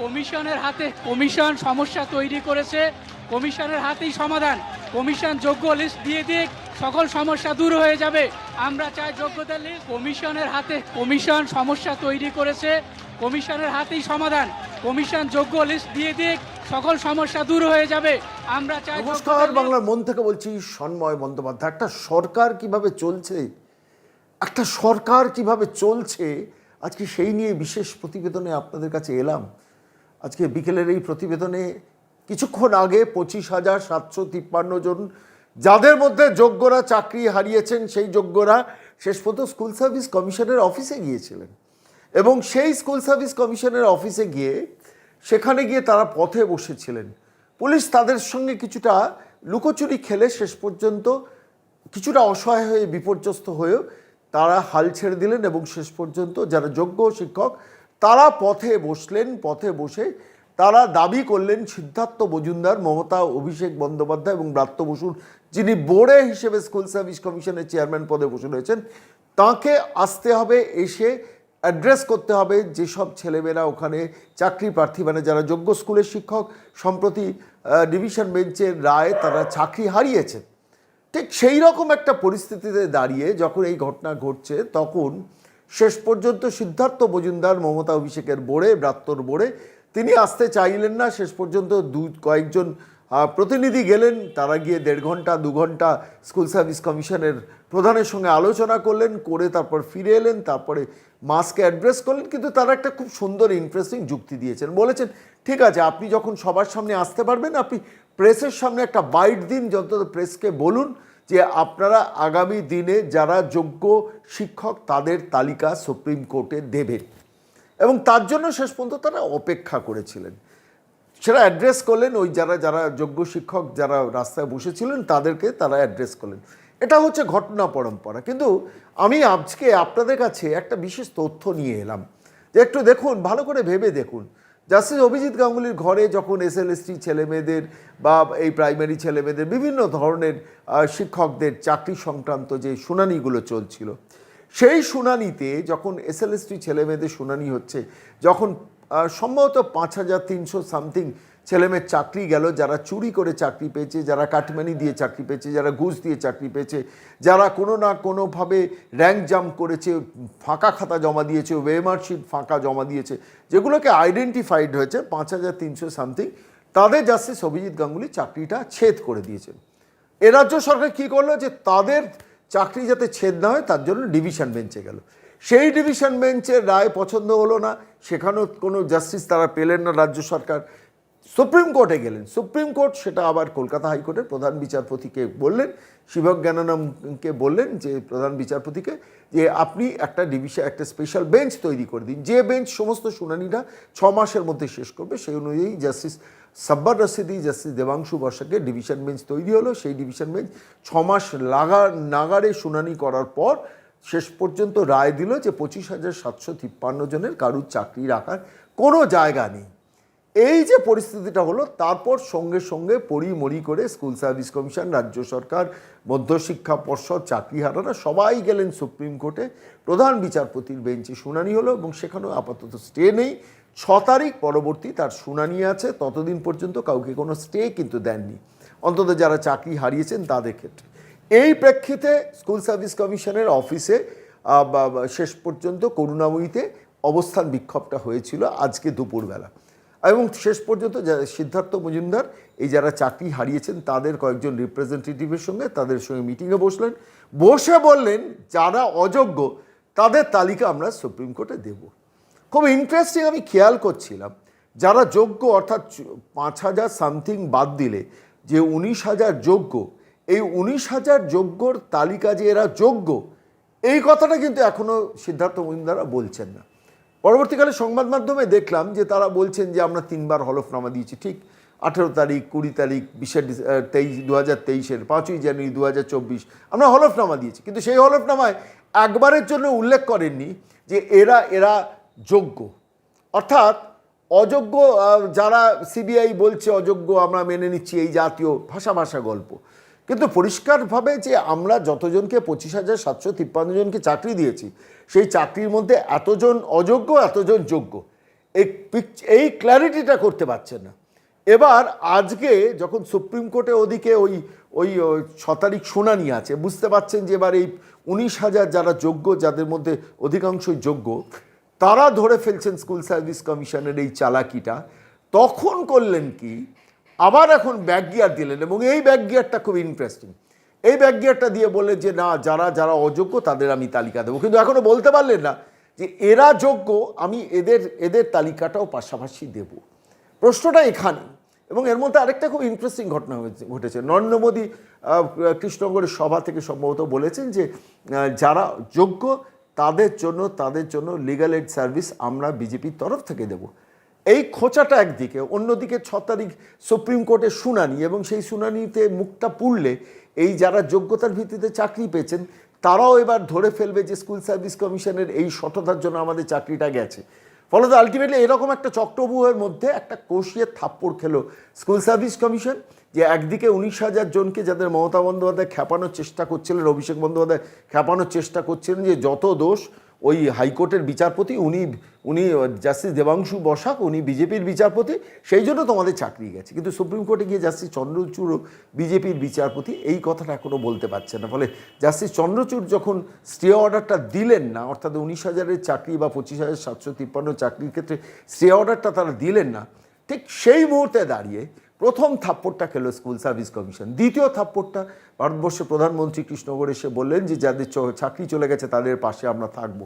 কমিশনের হাতে কমিশন সমস্যা তৈরি করেছে, কমিশনের হাতেই সমাধান। কমিশন যোগ্য লিস্ট দিয়ে দিক, সকল সমস্যা দূর হয়ে যাবে। আমরা চাই যোগ্যতা লিস্ট কমিশনের হাতে কমিশন সমস্যা তৈরি করেছে, কমিশনের হাতেই সমাধান। কমিশন যোগ্য লিস্ট দিয়ে দিক, সকল সমস্যা দূর হয়ে যাবে। আমরা চাই নমস্কার, বাংলার মন থেকে বলছি সন্ময় বন্দ্যোপাধ্যায়। একটা সরকার কীভাবে চলছে, একটা সরকার কীভাবে চলছে, আজকে সেই নিয়ে বিশেষ প্রতিবেদনে আপনাদের কাছে এলাম। আজকে বিকেলের এই প্রতিবেদনে কিছুক্ষণ আগে পঁচিশ হাজার সাতশো তিপ্পান্ন জন যাদের মধ্যে যোগ্যরা চাকরি হারিয়েছেন, সেই যোগ্যরা শেষ পর্যন্ত স্কুল সার্ভিস কমিশনের অফিসে গিয়েছিলেন। এবং সেই স্কুল সার্ভিস কমিশনের অফিসে গিয়ে সেখানে গিয়ে তারা পথে বসেছিলেন। পুলিশ তাদের সঙ্গে কিছুটা লুকোচুরি খেলে শেষ পর্যন্ত কিছুটা অসহায় হয়ে বিপর্যস্ত হয়েও তারা হাল ছেড়ে দিলেন এবং শেষ পর্যন্ত যারা যোগ্য শিক্ষক তারা পথে বসলেন, পথে বসে তারা দাবি করলেন সিদ্ধার্থ মজুমদার, মমতা, অভিষেক বন্দ্যোপাধ্যায় এবং ব্রাত্য বসুর, যিনি বোর্ডে হিসেবে স্কুল সার্ভিস কমিশনের চেয়ারম্যান পদে বসে রয়েছেন, তাকে আসতে হবে, এসে অ্যাড্রেস করতে হবে যেসব ছেলেমেয়েরা ওখানে চাকরি প্রার্থী মানে যারা যোগ্য স্কুলের শিক্ষক, সম্প্রতি ডিভিশন বেঞ্চের রায় তারা চাকরি হারিয়েছেন। ঠিক সেই রকম একটা পরিস্থিতিতে দাঁড়িয়ে যখন এই ঘটনা ঘটছে, তখন শেষ পর্যন্ত সিদ্ধার্থ মজুমদার, মমতা অভিষেকের বোর্ডে ব্রাত্যর বোর্ডে তিনি আসতে চাইলেন না, শেষ পর্যন্ত দু, কয়েকজন প্রতিনিধি গেলেন। তারা গিয়ে দেড় ঘণ্টা, দু ঘণ্টা স্কুল সার্ভিস কমিশনের প্রধানের সঙ্গে আলোচনা করলেন, করে তারপর ফিরে এলেন, তারপরে মাসকে অ্যাড্রেস করলেন। কিন্তু তারা একটা খুব সুন্দর ইন্টারেস্টিং যুক্তি দিয়েছেন। বলেছেন, ঠিক আছে, আপনি যখন সবার সামনে আসতে পারবেন, আপনি প্রেসের সামনে একটা বাইট দিন, যত প্রেসকে বলুন যে আপনারা আগামী দিনে যারা যোগ্য শিক্ষক, তাদের তালিকা সুপ্রিম কোর্টে দেবেন এবং তার জন্য শেষ পর্যন্ত তারা অপেক্ষা করেছিলেন। সেটা অ্যাড্রেস করলেন ওই যারা যারা যোগ্য শিক্ষক, যারা রাস্তায় বসেছিলেন, তাদেরকে তারা অ্যাড্রেস করলেন। এটা হচ্ছে ঘটনা পরম্পরা। কিন্তু আমি আজকে আপনাদের কাছে একটা বিশেষ তথ্য নিয়ে এলাম। যে একটু দেখুন, ভালো করে ভেবে দেখুন। জাস্টিস অভিজিৎ গাঙ্গুলির ঘরে যখন এস এল এসটি ছেলেমেয়েদের বা এই প্রাইমারি ছেলেমেয়েদের বিভিন্ন ধরনের শিক্ষকদের চাকরি সংক্রান্ত যে শুনানিগুলো চলছিল, সেই শুনানিতে যখন এস এল এসটি ছেলেমেয়েদের শুনানি হচ্ছে, যখন সম্ভবত পাঁচ হাজার তিনশো সামথিং ছেলেমেয়ের চাকরি গেল, যারা চুরি করে চাকরি পেয়েছে, যারা কাটমানি দিয়ে চাকরি পেয়েছে, যারা ঘুষ দিয়ে চাকরি পেয়েছে, যারা কোনো না কোনোভাবে র্যাঙ্ক জাম্প করেছে, ফাঁকা খাতা জমা দিয়েছে ওয়েমার্কশিট ফাঁকা জমা দিয়েছে, যেগুলোকে আইডেন্টিফাইড হয়েছে, পাঁচ হাজার তিনশো সামথিং তাদের জাস্টিস অভিজিৎ গাঙ্গুলি চাকরিটা ছেদ করে দিয়েছেন এ রাজ্য সরকার কী করল যে, তাদের চাকরি যাতে ছেদ না হয়, তার জন্য ডিভিশন বেঞ্চে গেল। সেই ডিভিশন বেঞ্চের রায় পছন্দ হলো না, সেখানেও কোনো জাস্টিস তারা পেলেন না রাজ্য সরকার। সুপ্রিম কোর্টে গেলেন। সুপ্রিম কোর্ট সেটা আবার কলকাতা হাইকোর্টের প্রধান বিচারপতিকে বললেন, শিবক জ্ঞানানমকে বললেন যে, প্রধান বিচারপতিকে, যে আপনি একটা ডিভিশন, একটা স্পেশাল বেঞ্চ তৈরি করে দিন। যে বেঞ্চ সমস্ত শুনানিটা ছ মাসের মধ্যে শেষ করবে, সেই অনুযায়ী জাস্টিস সাব্বার রশিদি জাস্টিস দেবাংশু বর্ষাকে ডিভিশন বেঞ্চ তৈরি হলো। সেই ডিভিশন বেঞ্চ ছ মাস লাগা নাগারে শুনানি করার পর শেষ পর্যন্ত রায় দিল যে, পঁচিশ হাজার সাতশো তিপ্পান্ন জনের কারুর চাকরি রাখার কোনো জায়গা নেই। এই যে পরিস্থিতিটা হলো, তারপর সঙ্গে সঙ্গে পড়িমড়ি করে স্কুল সার্ভিস কমিশন, রাজ্য সরকার মধ্যশিক্ষা পর্ষদ, চাকরিহারারা সবাই গেলেন সুপ্রিম কোর্টে। প্রধান বিচারপতির বেঞ্চে শুনানি হলো এবং সেখানেও আপাতত স্টে নেই। ছ তারিখ পরবর্তী তার শুনানি আছে, ততদিন পর্যন্ত কাউকে কোনো স্টে কিন্তু দেননি। অন্তত যারা চাকরি হারিয়েছেন তাদের ক্ষেত্রে। এই প্রেক্ষিতে স্কুল সার্ভিস কমিশনের অফিসে শেষ পর্যন্ত করুণাময়ীতে অবস্থান বিক্ষোভটা হয়েছিল আজকে দুপুরবেলা। এবং শেষ পর্যন্ত সিদ্ধার্থ মজুমদার, এই যারা চাকরি হারিয়েছেন, তাদের কয়েকজন রিপ্রেজেন্টেটিভের সঙ্গে তাদের সঙ্গে মিটিংয়ে বসলেন। বসে বললেন, যারা অযোগ্য, তাদের তালিকা আমরা সুপ্রিম কোর্টে দেব। খুব ইন্টারেস্টিং আমি খেয়াল করছিলাম, যারা যোগ্য, অর্থাৎ পাঁচ হাজার সামথিং বাদ দিলে, যে উনিশ হাজার যোগ্য, এই উনিশ হাজার যোগ্যর তালিকা যে এরা যোগ্য, এই কথাটা কিন্তু এখনও সিদ্ধার্থ মজুমদারা বলছেন না। পরবর্তীকালে সংবাদ মাধ্যমে দেখলাম যে তারা বলছেন যে আমরা তিনবার হলফনামা দিয়েছি। ঠিক আঠেরো তারিখ, কুড়ি তারিখ বিশে তেইশ দু হাজার তেইশের, পাঁচই জানুয়ারি দু হাজার চব্বিশ আমরা হলফনামা দিয়েছি। কিন্তু সেই হলফনামায় একবারের জন্য উল্লেখ করেননি যে এরা এরা যোগ্য। অর্থাৎ অযোগ্য যারা সিবিআই বলছে অযোগ্য, আমরা মেনে নিচ্ছি এই জাতীয় ভাষা ভাষা গল্প। কিন্তু পরিষ্কারভাবে যে আমরা যতজনকে পঁচিশ হাজার সাতশো তিপ্পান্ন জনকে চাকরি দিয়েছি সেই চাকরির মধ্যে এতজন অযোগ্য, এতজন যোগ্য। এই এই ক্ল্যারিটিটা করতে পারছেন না। এবার আজকে যখন সুপ্রিম কোর্টে ওদিকে ওই ওই ওই ছ তারিখ শুনানি আছে, বুঝতে পারছেন যে এবার এই উনিশ হাজার যারা যোগ্য, যাদের মধ্যে অধিকাংশই যোগ্য, তারা ধরে ফেলছেন স্কুল সার্ভিস কমিশনের এই চালাকিটা। তখন করলেন কি? আবার এখন ব্যাক গিয়ার দিলেন এবং এই ব্যাক গিয়ারটা খুব ইন্টারেস্টিং এই ব্যাক গিয়ারটা দিয়ে বললেন যে না যারা যারা অযোগ্য তাদের আমি তালিকা দেবো। কিন্তু এখনও বলতে পারলেন না যে এরা যোগ্য আমি এদের এদের তালিকাটাও পাশাপাশি দেব। প্রশ্নটা এখানে এবং এর মধ্যে আরেকটা খুব ইন্টারেস্টিং ঘটনা হয়েছে ঘটেছে। নরেন্দ্র মোদী আহ, কৃষ্ণনগরের সভা থেকে সম্ভবত বলেছেন যে যারা যোগ্য তাদের জন্য তাদের জন্য লিগাল এড সার্ভিস আমরা বিজেপির তরফ থেকে দেব। এই খোঁচাটা একদিকে, অন্যদিকে ছ তারিখ সুপ্রিম কোর্টে শুনানি এবং সেই শুনানিতে মুখটা পুড়লে এই যারা যোগ্যতার ভিত্তিতে চাকরি পেয়েছেন, তারাও এবার ধরে ফেলবে যে স্কুল সার্ভিস কমিশনের এই সততার জন্য আমাদের চাকরিটা গেছে। ফলত আলটিমেটলি এরকম একটা চক্রব্যূহের মধ্যে একটা কষিয়ে থাপ্পড় খেলো স্কুল সার্ভিস কমিশন, যে একদিকে উনিশ হাজার জনকে যাদের মমতা বন্দ্যোপাধ্যায় খ্যাপানোর চেষ্টা করছিলেন, অভিষেক বন্দ্যোপাধ্যায় খ্যাপানোর চেষ্টা করছিলেন যে যত দোষ ওই হাইকোর্টের বিচারপতি, উনি উনি জাস্টিস দেবাংশু বসাক, উনি বিজেপির বিচারপতি, সেই জন্য তোমাদের চাকরি গেছে। কিন্তু সুপ্রিম কোর্টে গিয়ে জাস্টিস চন্দ্রচূড় বিজেপির বিচারপতি, এই কথাটা এখনও বলতে পারছে না। ফলে জাস্টিস চন্দ্রচূড় যখন স্টে অর্ডারটা দিলেন না, অর্থাৎ উনিশ হাজারের চাকরি বা পঁচিশ হাজার সাতশো তিপ্পান্ন চাকরির ক্ষেত্রে স্টে অর্ডারটা তারা দিলেন না, ঠিক সেই মুহূর্তে দাঁড়িয়ে প্রথম থাপ্পড়টা খেলো স্কুল সার্ভিস কমিশন। দ্বিতীয় থাপ্পড়টা ভারতবর্ষের প্রধানমন্ত্রী কৃষ্ণগড় এসে বললেন যে, যাদের চাকরি চলে গেছে তাদের পাশে আমরা থাকব।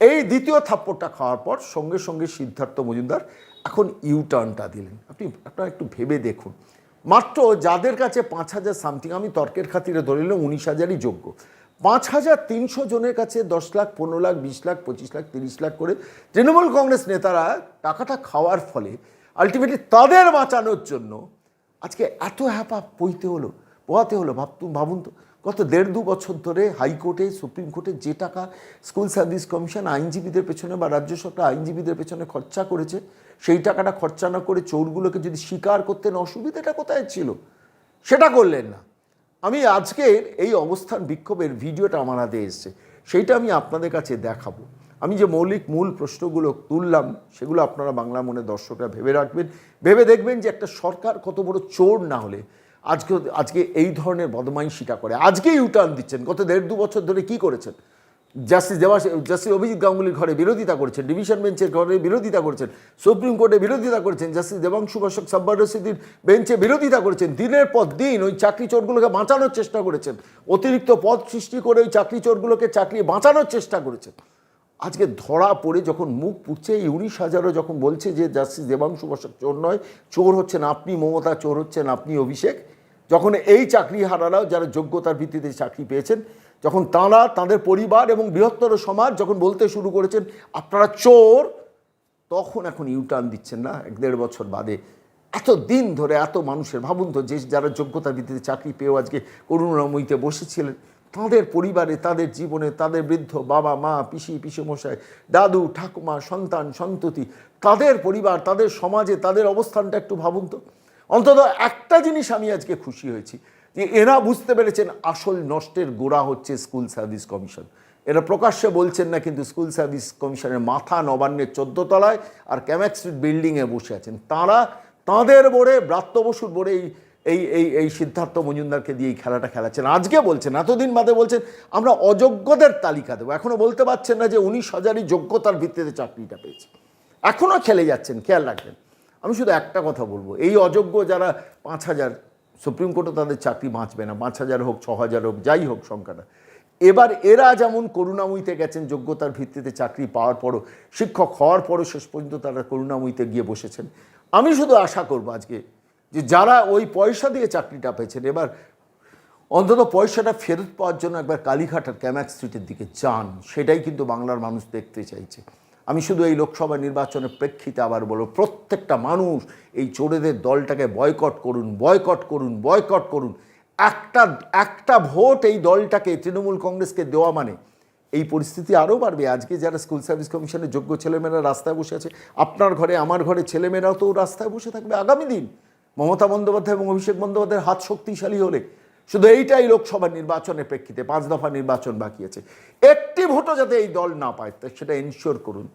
এই দ্বিতীয় থাপ্পড়টা খাওয়ার পর সঙ্গে সঙ্গে সিদ্ধার্থ মজুমদার এখন ইউ টার্নটা দিলেন। আপনি, আপনারা একটু ভেবে দেখুন। মাত্র যাদের কাছে পাঁচ হাজার সামথিং, আমি তর্কের খাতিরে ধরে নিলাম উনিশ হাজারই যোগ্য। পাঁচ হাজার তিনশো জনের কাছে দশ লাখ, পনেরো লাখ, বিশ লাখ, পঁচিশ লাখ, তিরিশ লাখ করে তৃণমূল কংগ্রেস নেতারা টাকাটা খাওয়ার ফলে আলটিমেটলি তাদের বাঁচানোর জন্য আজকে এত হ্যাপা পইতে হলো পোহাতে হলো ভাবতুম ভাবুন তো, গত দেড় দু বছর ধরে হাইকোর্টে, সুপ্রিম কোর্টে যে টাকা স্কুল সার্ভিস কমিশন আইনজীবীদের পেছনে বা রাজ্য সরকার আইনজীবীদের পেছনে খরচা করেছে, সেই টাকাটা খরচা না করে চোরগুলোকে যদি স্বীকার করতেন, অসুবিধাটা কোথায় ছিল? সেটা করলেন না। আমি আজকের এই অবস্থান বিক্ষোভের ভিডিওটা আমার হাতে এসছে, সেইটা আমি আপনাদের কাছে দেখাবো। আমি যে মৌলিক মূল প্রশ্নগুলো তুললাম, সেগুলো আপনারা বাংলা মনে দর্শকরা ভেবে রাখবেন। ভেবে দেখবেন যে একটা সরকার কত বড় চোর না হলে আজকে আজকে এই ধরনের বদমাইশিটা করে। আজকে ইউটার্ন দিচ্ছেন, গত দেড় দু বছর ধরে কি করেছেন? জাস্টিস দেবাস জাস্টিস অভিজিৎ গাঙ্গুলির ঘরে বিরোধিতা করেছেন ডিভিশন বেঞ্চের ঘরে বিরোধিতা করেছেন সুপ্রিম কোর্টে বিরোধিতা করেছেন জাস্টিস দেবাংশু বসক সাব্বার রশিদির বেঞ্চে বিরোধিতা করেছেন, দিনের পর দিন ওই চাকরি চোরগুলোকে বাঁচানোর চেষ্টা করেছেন, অতিরিক্ত পদ সৃষ্টি করে ওই চাকরি চোরগুলোকে চাকরি বাঁচানোর চেষ্টা করেছেন। আজকে ধরা পড়ে যখন মুখ পুড়ছে এই উনিশ হাজারও যখন বলছে যে জাস্টিস দেবাংশু বসক চোর নয়, চোর হচ্ছেন আপনি, মমতা চোর হচ্ছেন, আপনি অভিষেক। যখন এই চাকরি হারারাও যারা যোগ্যতার ভিত্তিতে চাকরি পেয়েছেন, যখন তাঁরা, তাদের পরিবার এবং বৃহত্তর সমাজ যখন বলতে শুরু করেছেন, আপনারা চোর, তখন এখন ইউটার্ন দিচ্ছেন না, এক দেড় বছর বাদে। এত দিন ধরে, এত মানুষের, ভাবুন তো যে যারা যোগ্যতার ভিত্তিতে চাকরি পেয়েও আজকে করুণাময়ীতে বসেছিলেন। তাদের পরিবারে, তাদের জীবনে, তাদের বৃদ্ধ বাবা, মা, পিসি, পিসেমশাই, দাদু, ঠাকুমা, সন্তান, সন্ততি, তাদের পরিবার, তাদের সমাজে, তাদের অবস্থানটা একটু ভাবুন তো। অন্তত একটা জিনিস আমি আজকে খুশি হয়েছি, যে এরা বুঝতে পেরেছেন আসল নষ্টের গোড়া হচ্ছে স্কুল সার্ভিস কমিশন। এরা প্রকাশ্যে বলছেন না, কিন্তু স্কুল সার্ভিস কমিশনের মাথা নবান্নের চোদ্দ তলায় আর ক্যামেক স্ট্রিট বিল্ডিংয়ে বসে আছেন। তাঁরা তাঁদের বোর্ডে ব্রাত্য বসুর বোর্ডে এই এই এই এই সিদ্ধার্থ মজুমদারকে দিয়ে এই খেলাটা খেলাচ্ছেন। আজকে বলছেন, এতদিন বাদে বলছেন, আমরা অযোগ্যদের তালিকা দেবো। এখনও বলতে পারছেন না যে উনিশ হাজারই যোগ্যতার ভিত্তিতে চাকরিটা পেয়েছে। এখনও খেলে যাচ্ছেন, খেয়াল রাখবেন। আমি শুধু একটা কথা বলব, এই অযোগ্য যারা পাঁচ হাজার, সুপ্রিম কোর্টে তাদের চাকরি বাঁচবে না, পাঁচ হাজার হোক, ছ হাজার হোক, যাই হোক সংখ্যাটা। এবার এরা যেমন করুণাময়ীতে গেছেন, যোগ্যতার ভিত্তিতে চাকরি পাওয়ার পরও, শিক্ষক হওয়ার পরও শেষ পর্যন্ত তারা করুণাময়ীতে গিয়ে বসেছেন। আমি শুধু আশা করব আজকে যে যারা ওই পয়সা দিয়ে চাকরিটা পেয়েছেন, এবার অন্তত পয়সাটা ফেরত পাওয়ার জন্য একবার কালীঘাট আর ক্যামাক স্ট্রিটের দিকে যান, সেটাই কিন্তু বাংলার মানুষ দেখতে চাইছে। আমি শুধু এই লোকসভা নির্বাচনের প্রেক্ষিতে আবার বলব, প্রত্যেকটা মানুষ এই চোরেদের দলটাকে বয়কট করুন বয়কট করুন বয়কট করুন। একটা একটা ভোট এই দলটাকে, তৃণমূল কংগ্রেসকে দেওয়া মানে এই পরিস্থিতি আরও বাড়বে। আজকে যারা স্কুল সার্ভিস কমিশনের যোগ্য ছেলেমেয়েরা রাস্তায় বসে আছে, আপনার ঘরে, আমার ঘরে ছেলেমেয়েরাও তো রাস্তায় বসে থাকবে আগামী দিন। মমতা বন্দ্যোপাধ্যায় এবং অভিষেক বন্দ্যোপাধ্যায়ের হাত শক্তিশালী হলে শুধু এইটাই লোকসভা নির্বাচনের প্রেক্ষিতে পাঁচ দফা নির্বাচন বাকি আছে। একটি ভোটও যাতে এই দল না পায় সেটা এনশিওর করুন।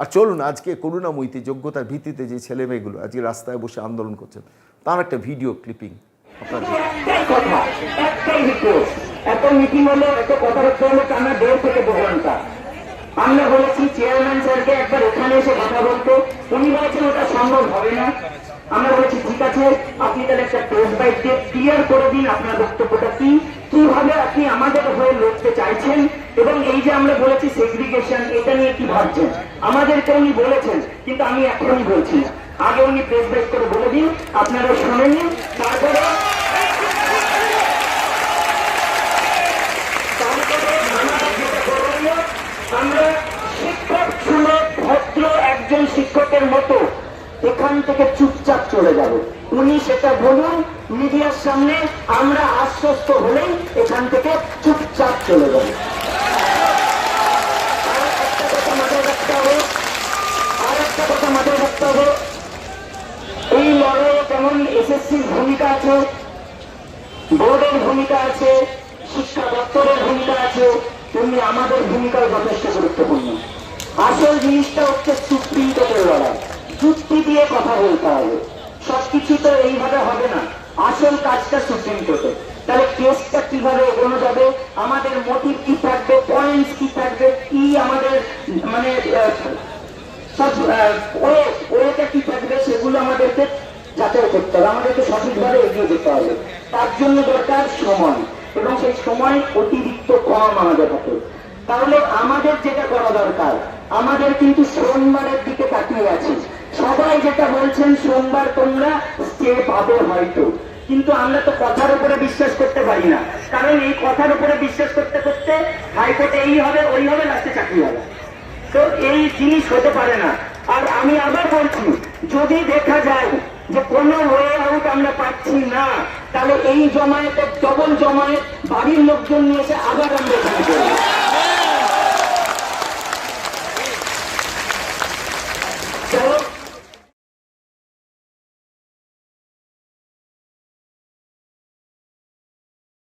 আর চলুন, আজকে করুণাময়ীতে, যোগ্যতার ভিত্তিতে যে ছেলে মেয়েগুলো আজকে রাস্তায় বসে আন্দোলন করছেন, তার একটা ভিডিও ক্লিপিং আমরা বলেছি চেয়ারম্যান স্যারকে একবার এখানে এসে কথা বলতে। উনি বলেছেন, ওটা সম্ভব হবে না। আমরা বলেছি, ঠিক আছে, আপনি তাহলে একটা প্রেস বাইট দিয়ে ক্লিয়ার করে দিন আপনার বক্তব্যটা কি, কীভাবে আপনি আমাদের হয়ে লড়তে চাইছেন এবং এই যে আমরা বলেছি সেগ্রিগেশন এটা নিয়ে কি ভাবছেন? আমাদেরকে উনি বলেছেন, কিন্তু আমি এখনই বলছি আগে উনি প্রেস বাইট করে বলে দিন আপনারা শুনে নিন, তারপরে আমরা শিক্ষক শুনে ভদ্র একজন শিক্ষকের মতো এখান থেকে চুপচাপ চলে যাব। উনি সেটা বলুন, মিডিয়ার সামনে আমরা আশ্বস্ত হলেই এখান থেকে চুপচাপ চলে যাব। ভূমিকা ভূমিকা ভূমিকা আমাদের ভূমিকাও যথেষ্ট গুরুত্বপূর্ণ। আসল জিনিসটা হচ্ছে সুপ্রিম কোর্টের লড়াই যুক্তি দিয়ে কথা বলতে হবে। সবকিছু তো এইভাবে হবে না। আসল কাজটা সুপ্রিম কোর্টে তাহলে কেসটা কীভাবে এগোনো যাবে? আমাদের মোটিভ কি থাকবে? পয়েন্টস কি থাকবে? কি আমাদের মানে সব ওয়েটা কি থাকবে সেগুলো আমাদেরকে যাচাই করতে হবে। আমাদেরকে সঠিকভাবে এগিয়ে যেতে হবে। তার জন্য দরকার সময়। এবং সেই সময় অতিরিক্ত কম আমাদের হাতে। তাহলে আমাদের যেটা করা দরকার, আমাদের কিন্তু সোমবারের দিকে তাকিয়ে আছি সবাই যেটা বলছেন, সোমবার তোমরা স্টে পাবে হয়তো। কিন্তু আমরা তো কথার উপরে বিশ্বাস করতে পারি না। কারণ এই কথার উপরে বিশ্বাস করতে করতে হাইকোর্টে এই হবে, ওই হবে, লাস্টে চাকরি হবে। তো এই জিনিস হতে পারে না। আর আমি আবার বলছি, যদি দেখা যায় যে কোনো ওয়ে আউট আমরা পাচ্ছি না, তাহলে এই জমায়েতে ডবল জমায়েত বাড়ির লোকজন নিয়ে এসে আবার আমরা